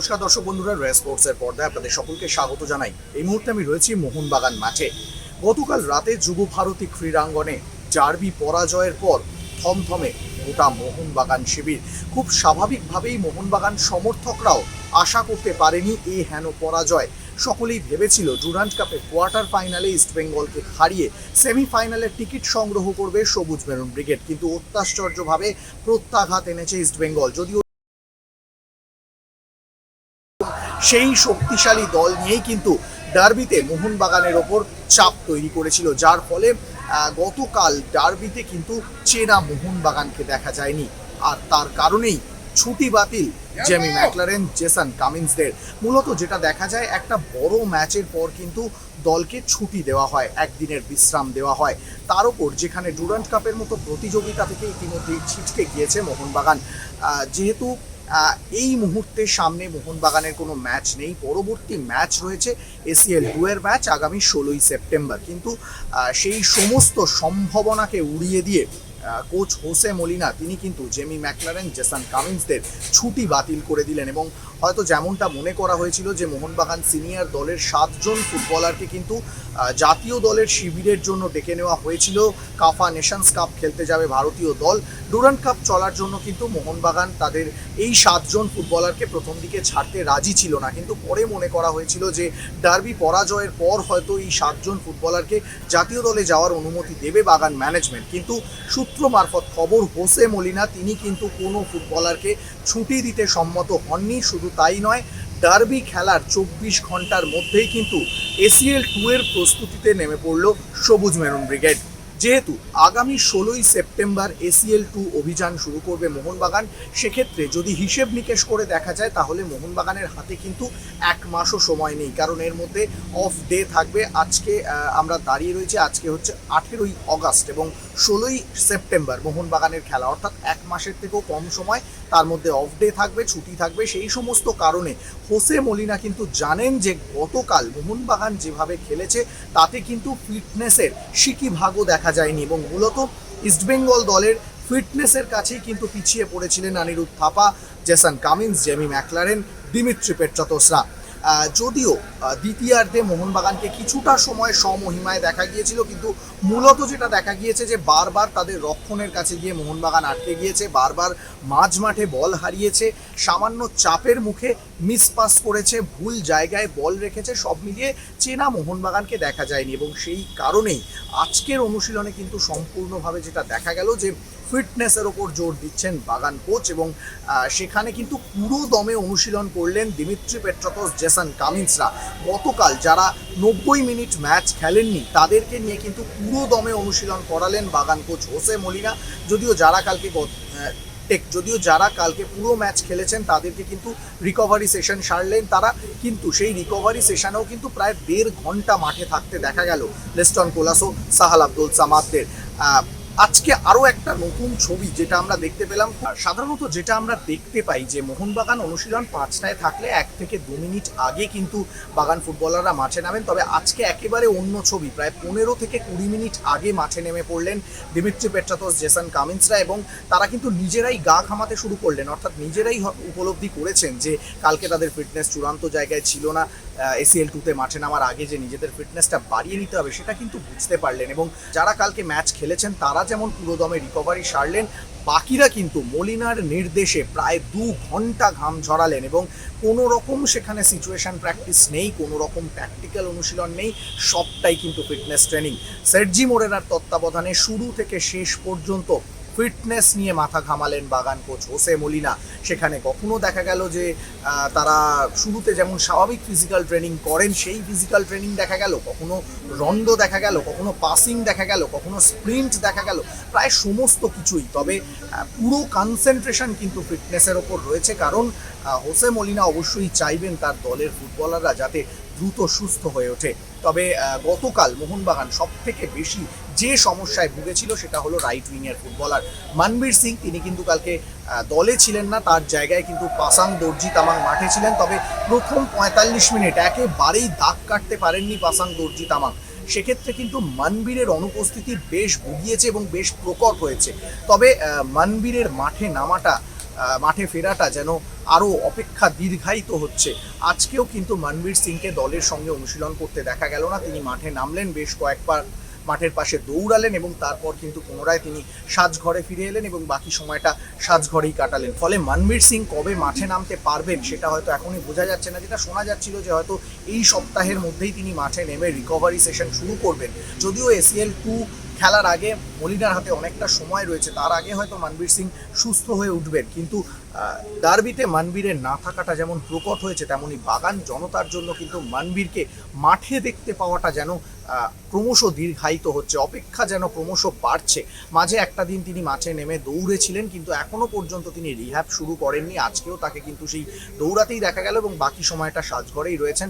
নমস্কার দর্শক বন্ধুরা রয়্যাল স্পোর্টসের পর্দায় আপনাদের সকলকে স্বাগত জানাই। এই মুহূর্তে আমি রয়েছি মোহনবাগান মাঠে। গতকাল রাতে যুব ভারতী ক্রীড়াঙ্গনে জার্বি পরাজয়ের পর থমথমে গোটা মোহনবাগান শিবির। খুব স্বাভাবিকভাবেই মোহনবাগান সমর্থকরাও আশা করতে পারেনি এই হেন পরাজয়। সকলেই ভেবেছিল ডুরান্ট কাপে কোয়ার্টার ফাইনালে ইস্টবেঙ্গলকে হারিয়ে সেমিফাইনালের টিকিট সংগ্রহ করবে সবুজ মেরুন ব্রিগেড। কিন্তু অত্যাশ্চর্যভাবে প্রত্যাঘাত এনেছে ইস্টবেঙ্গল যদিও সেই শক্তিশালী দল নিয়েই কিন্তু ডার্বিতে মোহনবাগানের ওপর চাপ তৈরি করেছিল, যার ফলে গতকাল ডার্বিতে কিন্তু চেনা মোহনবাগানকে দেখা যায়নি। আর তার কারণেই ছুটি বাতিল জেমি ম্যাকলারেন, জেসন কামিন্সদের। মূলত যেটা দেখা যায়, একটা বড় ম্যাচের পর কিন্তু দলকে ছুটি দেওয়া হয়, একদিনের বিশ্রাম দেওয়া হয়। তার উপর যেখানে ডুরান্ট কাপের মতো প্রতিযোগিতা থেকে ইতিমধ্যেই ছিটকে গিয়েছে মোহনবাগান। যেহেতু এই মুহূর্তে সামনে মোহনবাগানের কোনো ম্যাচ নেই। পরবর্তী ম্যাচ রয়েছে এসিএল টু এর ম্যাচ আগামী ষোলোই সেপ্টেম্বর। কিন্তু সেই সমস্ত সম্ভাবনাকে উড়িয়ে দিয়ে কোচ হোসে মলিনা, তিনি কিন্তু জেমি ম্যাকলারেন, জেসান কামিন্সদের ছুটি বাতিল করে দিলেন এবং হয়তো যেমনটা মনে করা হয়েছিল যে মোহনবাগান সিনিয়র দলের সাতজন ফুটবলারকে কিন্তু জাতীয় দলের শিবিরের জন্য ডেকে নেওয়া হয়েছিল। কাফা নেশনস কাপ খেলতে যাবে ভারতীয় দল। ডুরান্ট কাপ চলার জন্য কিন্তু মোহনবাগান তাদের এই সাতজন ফুটবলারকে প্রথম দিকে ছাড়তে রাজি ছিল না। কিন্তু পরে মনে করা হয়েছিল যে ডার্বি পরাজয়ের পর হয়তো এই সাতজন ফুটবলারকে জাতীয় দলে যাওয়ার অনুমতি দেবে বাগান ম্যানেজমেন্ট। কিন্তু সূত্র মারফত খবর, হোসে মলিনা তিনি কিন্তু কোনো ফুটবলারকে ছুটি দিতে সম্মত হননি, শুধু তাই নয়, ডার্বি খেলার চব্বিশ ঘণ্টার মধ্যেই কিন্তু এসিএল টু এর প্রস্তুতিতে নেমে পড়ল সবুজ মেরুন ব্রিগেড। যেহেতু আগামী ষোলোই সেপ্টেম্বর এসিএল টু অভিযান শুরু করবে মোহনবাগান, সেক্ষেত্রে যদি হিসেব নিকেশ করে দেখা যায়, তাহলে মোহনবাগানের হাতে কিন্তু এক মাসও সময় নেই। কারণ এর মধ্যে অফ ডে থাকবে। আজকে আমরা দাঁড়িয়ে রয়েছি, আজকে হচ্ছে আঠেরোই অগাস্ট এবং ষোলোই সেপ্টেম্বর মোহনবাগানের খেলা। অর্থাৎ এক মাসের থেকেও কম সময় তার মধ্যে অফ ডে থাকবে, ছুটি থাকবে। সেই সমস্ত কারণে হোসে মলিনা কিন্তু জানেন যে গতকাল মোহনবাগান যেভাবে খেলেছে, তাতে কিন্তু ফিটনেসের সিকি ভাগও দেখা যায়নি এবং মূলত ইস্টবেঙ্গল দলের ফিটনেসের কাছেই কিন্তু পিছিয়ে পড়েছিলেন Aniruddha Thapa, Jason Cummings, Jamie Maclaren, Dimitri পেট্রাতোসরা যদিও দ্বিতীয়ার্ধে মোহনবাগানকে কিছুটা সময় সমহিমায় দেখা গিয়েছিল, কিন্তু মূলত যেটা দেখা গিয়েছে যে বারবার তাদের রক্ষণের কাছে গিয়ে মোহনবাগান আটকে গিয়েছে, বারবার মাঝ মাঠে বল হারিয়েছে, সামান্য চাপের মুখে মিসপাস করেছে, ভুল জায়গায় বল রেখেছে, সব মিলিয়ে চেনা মোহনবাগানকে দেখা যায়নি এবং সেই কারণেই আজকের অনুশীলনে কিন্তু সম্পূর্ণভাবে যেটা দেখা গেল যে ফিটনেসের ওপর জোর দিচ্ছেন বাগান কোচ এবং সেখানে কিন্তু পুরো দমে অনুশীলন করলেন দিমিত্রি পেট্রাকোস, জেসন কামিন্সরা। গতকাল যারা নব্বই মিনিট ম্যাচ খেলেননি, তাদেরকে নিয়ে কিন্তু পুরো দমে অনুশীলন করালেন বাগান কোচ হোসে মলিনা। যদিও যারা কালকে টেক, যদিও যারা কালকে পুরো ম্যাচ খেলেছেন, তাদেরকে কিন্তু রিকভারি সেশন সারলেন তারা, কিন্তু সেই রিকভারি সেশনেও কিন্তু প্রায় দেড় ঘণ্টা মাঠে থাকতে দেখা গেল। লেস্টন কোলাসো, সাহাল আব্দুল সামাদদের। আজকে আরও একটা নতুন ছবি যেটা আমরা দেখতে পেলাম সাধারণত যেটা আমরা দেখতে পাই যে মোহনবাগান অনুশীলন পাঁচটায় থাকলে এক থেকে দু মিনিট আগে কিন্তু বাগান ফুটবলাররা মাঠে নামেন। তবে আজকে একেবারে অন্য ছবি, প্রায় পনেরো থেকে কুড়ি মিনিট আগে মাঠে নেমে পড়লেন দিমিত্রি পেট্রাতস জেসন কামিন্সরা এবং তারা কিন্তু নিজেরাই গা খামাতে শুরু করলেন। অর্থাৎ নিজেরাই উপলব্ধি করেছেন যে কালকে তাদের ফিটনেস চূড়ান্ত জায়গায় ছিল না। এসিএল টুতে মাঠে নামার আগে যে নিজেদের ফিটনেসটা বাড়িয়ে নিতে হবে সেটা কিন্তু বুঝতে পারলেন এবং যারা কালকে ম্যাচ খেলেছেন তারা যেমন পুরোদমে রিকভারি সারলেন, বাকিরা কিন্তু মলিনার নির্দেশে প্রায় দু ঘণ্টা ঘাম ঝরালেন এবং কোনো রকম সেখানে সিচুয়েশন প্র্যাকটিস নেই কোনো রকম প্র্যাকটিক্যাল অনুশীলন নেই, সবটাই কিন্তু ফিটনেস ট্রেনিং সেরজি মোরেরার তত্ত্বাবধানে শুরু থেকে শেষ পর্যন্ত ফিটনেস নিয়ে মাথা ঘামালেন বাগান কোচ হোসে মলিনা। সেখানে কখনো দেখা গেল যে তারা শুরুতে যেমন স্বাভাবিক ফিজিক্যাল ট্রেনিং করেন, সেই ফিজিক্যাল ট্রেনিং দেখা গেল। কখনো রন্ড দেখা গেল, কখনো পাসিং দেখা গেল, কখনো স্প্রিন্ট দেখা গেল। প্রায় সমস্ত কিছুই। তবে পুরো কনসেন্ট্রেশন কিন্তু ফিটনেসের ওপর রয়েছে। কারণ হোসে মলিনা অবশ্যই চাইবেন তার দলের ফুটবলাররা যাতে দ্রুত সুস্থ হয়ে ওঠে। তবে গতকাল মোহনবাগান সব থেকে বেশি যে সমস্যায় ভুগেছিল সেটা হলো রাইট উইংয়ের ফুটবলার মানবীর সিং, তিনি কিন্তু কালকে দলে ছিলেন না, তার জায়গায় কিন্তু পাসাং দর্জি তামাং মাঠে ছিলেন। তবে প্রথম পঁয়তাল্লিশ মিনিট একেবারেই দাগ কাটতে পারেননি পাসাং দর্জি তামাং। সেক্ষেত্রে কিন্তু মানবীরের অনুপস্থিতি বেশ ভুগিয়েছে এবং বেশ প্রকট হয়েছে। তবে মানবীরের মাঠে নামাটা মাঠে ফেরাটা যেন আরও অপেক্ষা দীর্ঘায়িত হচ্ছে। আজকেও কিন্তু মনবীর সিংকে দলের সঙ্গে অনুশীলন করতে দেখা গেল না। তিনি মাঠে নামলেন বেশ কয়েকবার। মাঠের পাশে দৌড়ালেন এবং তারপর কিন্তু পুনরায় তিনি সাজঘরে ফিরে এলেন এবং বাকি সময়টা সাজঘরেই কাটালেন। ফলে মনবীর সিং কবে মাঠে নামতে পারবেন সেটা হয়তো এখনই বোঝা যাচ্ছে না। যেটা শোনা যাচ্ছিল যে হয়তো এই সপ্তাহের মধ্যেই তিনি মাঠে নেমে রিকভারি সেশন শুরু করবেন। যদিও এসিএল টু খেলার আগে মলিনার হাতে অনেকটা সময় রয়েছে, তার আগে হয়তো মনবীর সিং সুস্থ হয়ে উঠবেন। কিন্তু ডার্বিতে মানবীরের না থাকাটা যেমন প্রকট হয়েছে, তেমনি বাগান জনতার জন্য কিন্তু মানবীরকে মাঠে দেখতে পাওয়াটা যেন ক্রমশ দীর্ঘায়িত হচ্ছে, অপেক্ষা যেন ক্রমশ বাড়ছে। মাঝে একটা দিন তিনি মাঠে নেমে দৌড়েছিলেন, কিন্তু এখনও পর্যন্ত তিনি রিহ্যাব শুরু করেননি। আজকেও তাকে কিন্তু সেই দৌড়াতেই দেখা গেল এবং বাকি সময়টা সাজঘরেই রয়েছেন।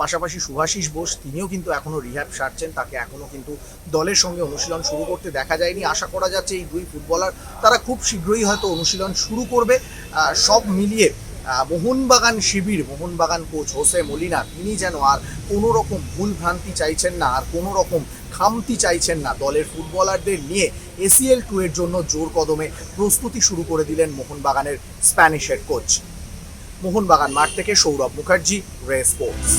পাশাপাশি সুভাষিস বোস, তিনিও কিন্তু এখনও রিহ্যাব সারছেন, তাকে এখনও কিন্তু দলের সঙ্গে অনুশীলন শুরু করতে দেখা যায়নি। আশা করা যাচ্ছে এই দুই ফুটবলার, তারা খুব শীঘ্রই হয়তো অনুশীলন শুরু করবে। সব মিলিয়ে মোহনবাগান শিবির, মোহনবাগান কোচ হোসে মলিনা, তিনি যেন আর কোনো রকম ভুল ভ্রান্তি চাইছেন না, আর কোনো রকম খামতি চাইছেন না দলের ফুটবলারদের নিয়ে এসিএল টু এর জন্য জোর কদমে প্রস্তুতি শুরু করে দিলেন মোহনবাগানের স্প্যানিশের কোচ। মোহনবাগান মাঠ থেকে সৌরভ মুখার্জি, রে স্পোর্টস।